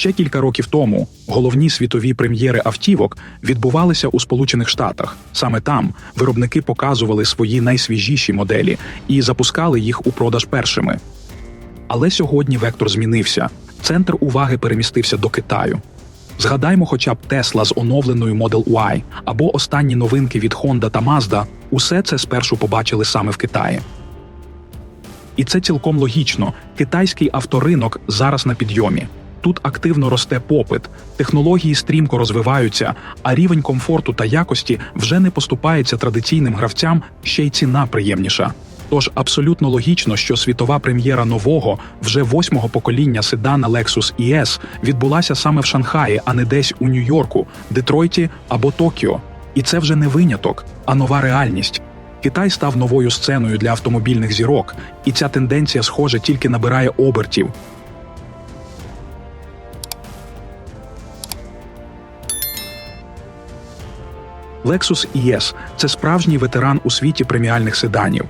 Ще кілька років тому головні світові прем'єри автівок відбувалися у Сполучених Штатах. Саме там виробники показували свої найсвіжіші моделі і запускали їх у продаж першими. Але сьогодні вектор змінився. Центр уваги перемістився до Китаю. Згадаймо хоча б Tesla з оновленою Model Y або останні новинки від Honda та Mazda. Усе це спершу побачили саме в Китаї. І це цілком логічно. Китайський авторинок зараз на підйомі. Тут активно росте попит, технології стрімко розвиваються, а рівень комфорту та якості вже не поступається традиційним гравцям, ще й ціна приємніша. Тож абсолютно логічно, що світова прем'єра нового, вже восьмого покоління седана Lexus ES відбулася саме в Шанхаї, а не десь у Нью-Йорку, Детройті або Токіо. І це вже не виняток, а нова реальність. Китай став новою сценою для автомобільних зірок, і ця тенденція, схоже, тільки набирає обертів. Lexus ES – це справжній ветеран у світі преміальних седанів.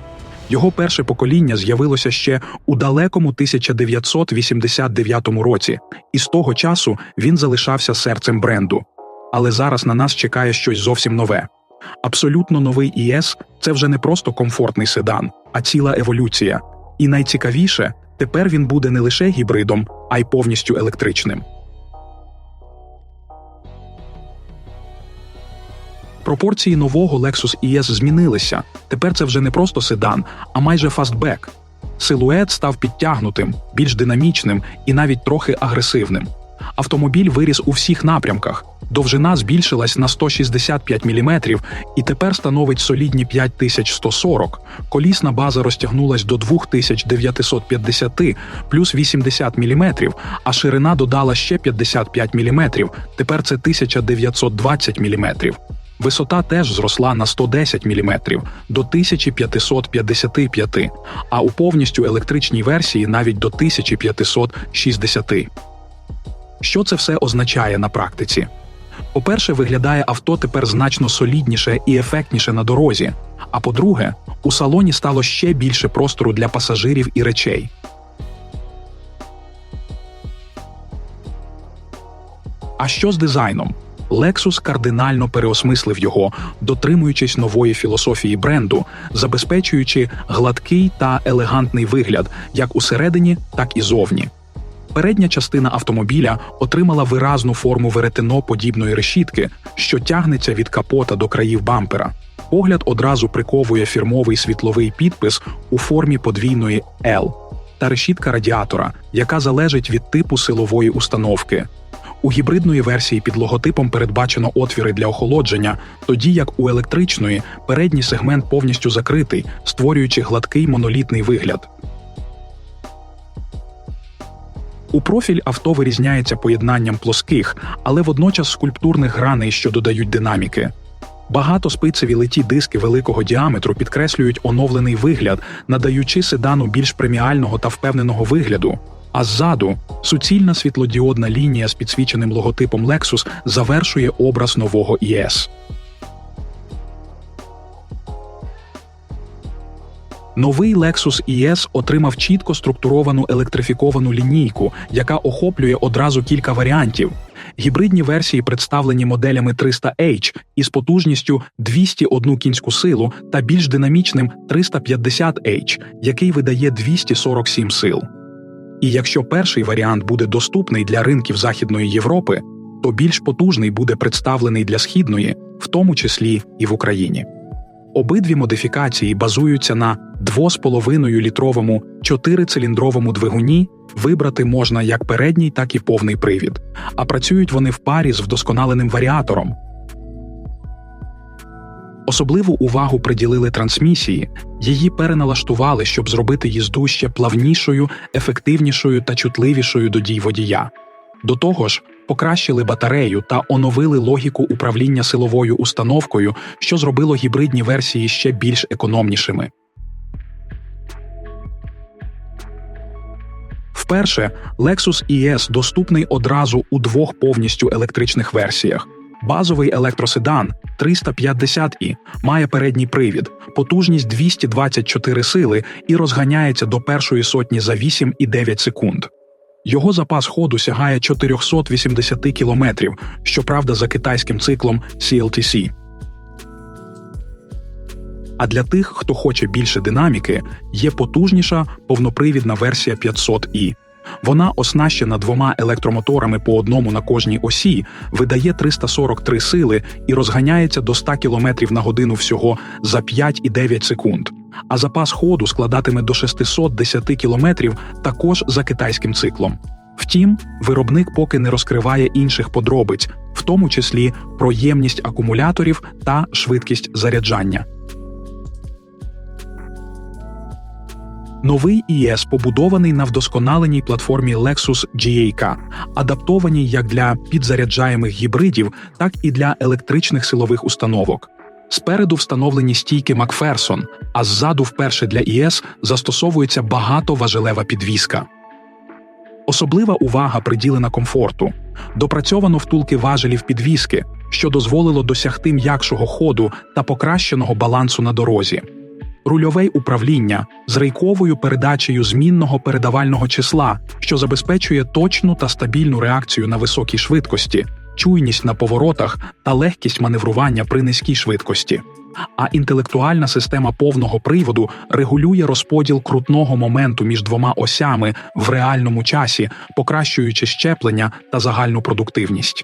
Його перше покоління з'явилося ще у далекому 1989 році, і з того часу він залишався серцем бренду. Але зараз на нас чекає щось зовсім нове. Абсолютно новий ІС це вже не просто комфортний седан, а ціла еволюція. І найцікавіше, тепер він буде не лише гібридом, а й повністю електричним. Пропорції нового Lexus ES змінилися. Тепер це вже не просто седан, а майже фастбек. Силует став підтягнутим, більш динамічним і навіть трохи агресивним. Автомобіль виріс у всіх напрямках. Довжина збільшилась на 165 мм і тепер становить солідні 5140. Колісна база розтягнулась до 2950 плюс 80 мм, а ширина додала ще 55 мм, тепер це 1920 мм. Висота теж зросла на 110 мм до 1555, а у повністю електричній версії навіть до 1560. Що це все означає на практиці? По-перше, виглядає авто тепер значно солідніше і ефектніше на дорозі. А по-друге, у салоні стало ще більше простору для пасажирів і речей. А що з дизайном? Lexus кардинально переосмислив його, дотримуючись нової філософії бренду, забезпечуючи гладкий та елегантний вигляд як усередині, так і зовні. Передня частина автомобіля отримала виразну форму веретено-подібної решітки, що тягнеться від капота до країв бампера. Погляд одразу приковує фірмовий світловий підпис у формі подвійної L та решітка радіатора, яка залежить від типу силової установки. У гібридної версії під логотипом передбачено отвіри для охолодження, тоді як у електричної передній сегмент повністю закритий, створюючи гладкий монолітний вигляд. У профіль авто вирізняється поєднанням плоских, але водночас скульптурних граней, що додають динаміки. Багато спицеві литі диски великого діаметру підкреслюють оновлений вигляд, надаючи седану більш преміального та впевненого вигляду. А ззаду суцільна світлодіодна лінія з підсвіченим логотипом Lexus завершує образ нового ІС. Новий Lexus ES отримав чітко структуровану електрифіковану лінійку, яка охоплює одразу кілька варіантів. Гібридні версії представлені моделями 300H із потужністю 201 кінську силу та більш динамічним 350H, який видає 247 сил. І якщо перший варіант буде доступний для ринків Західної Європи, то більш потужний буде представлений для східної, в тому числі і в Україні. Обидві модифікації базуються на 2,5-літровому 4-циліндровому двигуні. Вибрати можна як передній, так і повний привід, а працюють вони в парі з вдосконаленим варіатором. Особливу увагу приділили трансмісії, її переналаштували, щоб зробити їзду ще плавнішою, ефективнішою та чутливішою до дій водія. До того ж, покращили батарею та оновили логіку управління силовою установкою, що зробило гібридні версії ще більш економнішими. Вперше Lexus ES доступний одразу у двох повністю електричних версіях. Базовий електроседан 350i має передній привід, потужність 224 сили і розганяється до першої сотні за 8,9 секунд. Його запас ходу сягає 480 кілометрів, щоправда, за китайським циклом CLTC. А для тих, хто хоче більше динаміки, є потужніша повнопривідна версія 500i. Вона оснащена двома електромоторами по одному на кожній осі, видає 343 сили і розганяється до 100 км на годину всього за 5,9 секунд. А запас ходу складатиме до 610 км також за китайським циклом. Втім, виробник поки не розкриває інших подробиць, в тому числі про ємність акумуляторів та швидкість заряджання. Новий ІС побудований на вдосконаленій платформі Lexus GAK, адаптованій як для підзаряджаємих гібридів, так і для електричних силових установок. Спереду встановлені стійки Макферсон, а ззаду вперше для ІС застосовується багатоважелева підвіска. Особлива увага приділена комфорту. Допрацьовано втулки важелів підвіски, що дозволило досягти м'якшого ходу та покращеного балансу на дорозі. Рульове управління з рейковою передачею змінного передавального числа, що забезпечує точну та стабільну реакцію на високій швидкості, чуйність на поворотах та легкість маневрування при низькій швидкості. А інтелектуальна система повного приводу регулює розподіл крутного моменту між двома осями в реальному часі, покращуючи щеплення та загальну продуктивність.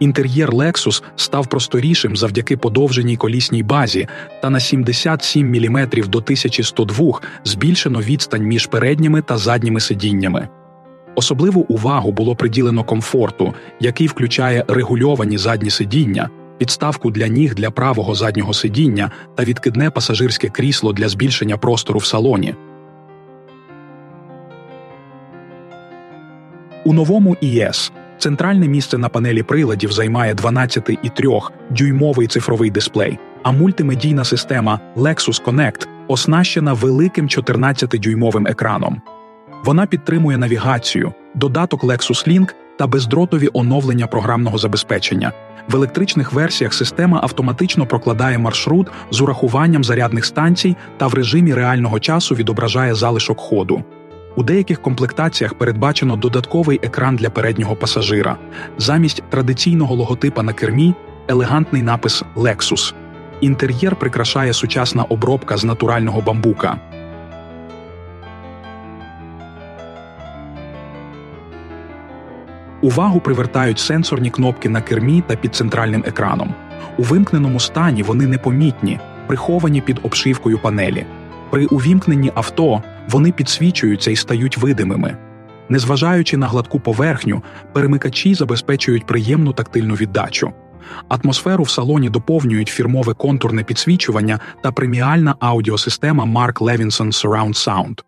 Інтер'єр Lexus став просторішим завдяки подовженій колісній базі, та на 77 мм до 1102 збільшено відстань між передніми та задніми сидіннями. Особливу увагу було приділено комфорту, який включає регульовані задні сидіння, підставку для ніг для правого заднього сидіння та відкидне пасажирське крісло для збільшення простору в салоні. У новому ІС центральне місце на панелі приладів займає 12,3 дюймовий цифровий дисплей, а мультимедійна система Lexus Connect оснащена великим 14-дюймовим екраном. Вона підтримує навігацію, додаток Lexus Link та бездротові оновлення програмного забезпечення. В електричних версіях система автоматично прокладає маршрут з урахуванням зарядних станцій та в режимі реального часу відображає залишок ходу. У деяких комплектаціях передбачено додатковий екран для переднього пасажира. Замість традиційного логотипа на кермі елегантний напис Lexus. Інтер'єр прикрашає сучасна обробка з натурального бамбука. Увагу привертають сенсорні кнопки на кермі та під центральним екраном. У вимкненому стані вони непомітні, приховані під обшивкою панелі. При увімкненні авто вони підсвічуються і стають видимими. Незважаючи на гладку поверхню, перемикачі забезпечують приємну тактильну віддачу. Атмосферу в салоні доповнюють фірмове контурне підсвічування та преміальна аудіосистема Mark Levinson Surround Sound.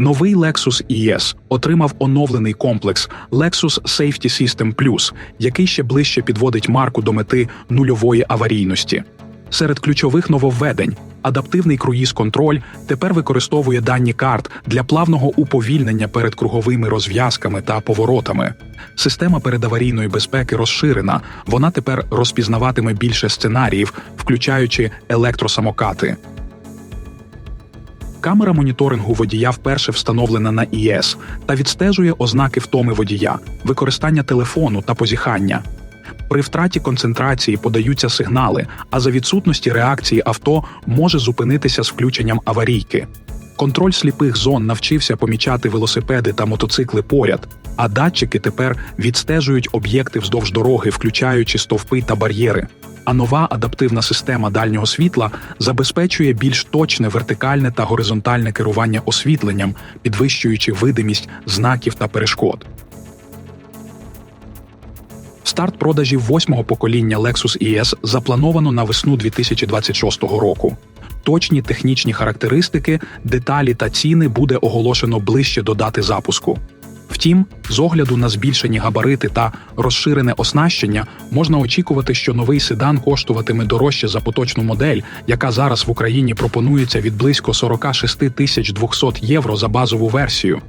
Новий Lexus ES отримав оновлений комплекс Lexus Safety System Plus, який ще ближче підводить марку до мети нульової аварійності. Серед ключових нововведень адаптивний круїз-контроль тепер використовує дані карт для плавного уповільнення перед круговими розв'язками та поворотами. Система передаварійної безпеки розширена, вона тепер розпізнаватиме більше сценаріїв, включаючи електросамокати. Камера моніторингу водія вперше встановлена на ІС та відстежує ознаки втоми водія, використання телефону та позіхання. При втраті концентрації подаються сигнали, а за відсутності реакції авто може зупинитися з включенням аварійки. Контроль сліпих зон навчився помічати велосипеди та мотоцикли поряд, а датчики тепер відстежують об'єкти вздовж дороги, включаючи стовпи та бар'єри. А нова адаптивна система дальнього світла забезпечує більш точне вертикальне та горизонтальне керування освітленням, підвищуючи видимість знаків та перешкод. Старт продажів восьмого покоління Lexus ES заплановано на весну 2026 року. Точні технічні характеристики, деталі та ціни буде оголошено ближче до дати запуску. Втім, з огляду на збільшені габарити та розширене оснащення можна очікувати, що новий седан коштуватиме дорожче за поточну модель, яка зараз в Україні пропонується від близько 46 тисяч 200 євро за базову версію.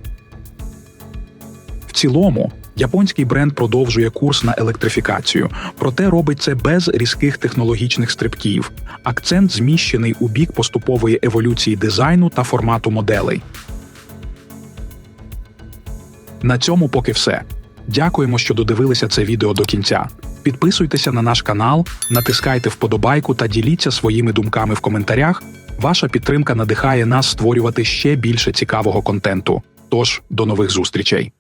В цілому Японський бренд продовжує курс на електрифікацію, проте робить це без різких технологічних стрибків. Акцент зміщений у бік поступової еволюції дизайну та формату моделей. На цьому поки все. Дякуємо, що додивилися це відео до кінця. Підписуйтеся на наш канал, натискайте вподобайку та діліться своїми думками в коментарях. Ваша підтримка надихає нас створювати ще більше цікавого контенту. Тож до нових зустрічей!